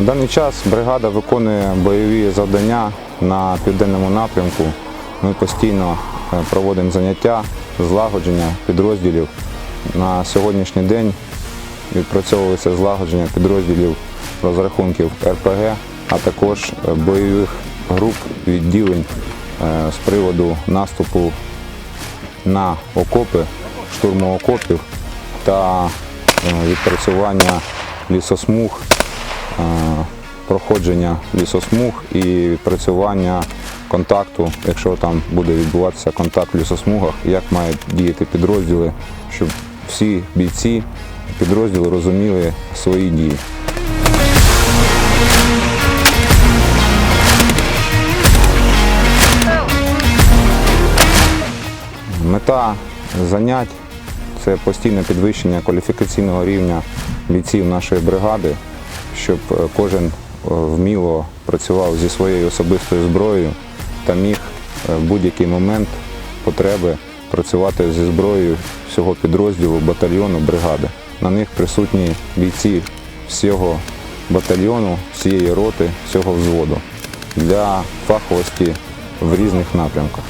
даний час бригада виконує бойові завдання на південному напрямку. Ми постійно е, проводимо заняття, злагодження підрозділів. На сьогоднішній день відпрацьовується злагодження підрозділів розрахунків РПГ, а також е, бойових груп відділень е, з приводу наступу на окопи, штурму окопів та відпрацювання лісосмуг, проходження лісосмуг і відпрацювання контакту, якщо там буде відбуватися контакт в лісосмугах, як мають діяти підрозділи, щоб всі бійці підрозділу розуміли свої дії. Мета занять це постійне підвищення кваліфікаційного рівня бійців нашої бригади, щоб е, кожен е, вміло працював зі своєю особистою зброєю та міг е, в будь-який момент потреби працювати зі зброєю всього підрозділу, батальйону, бригади. На них присутні бійці всього батальйону, всієї роти, всього взводу для фаховості в різних напрямках.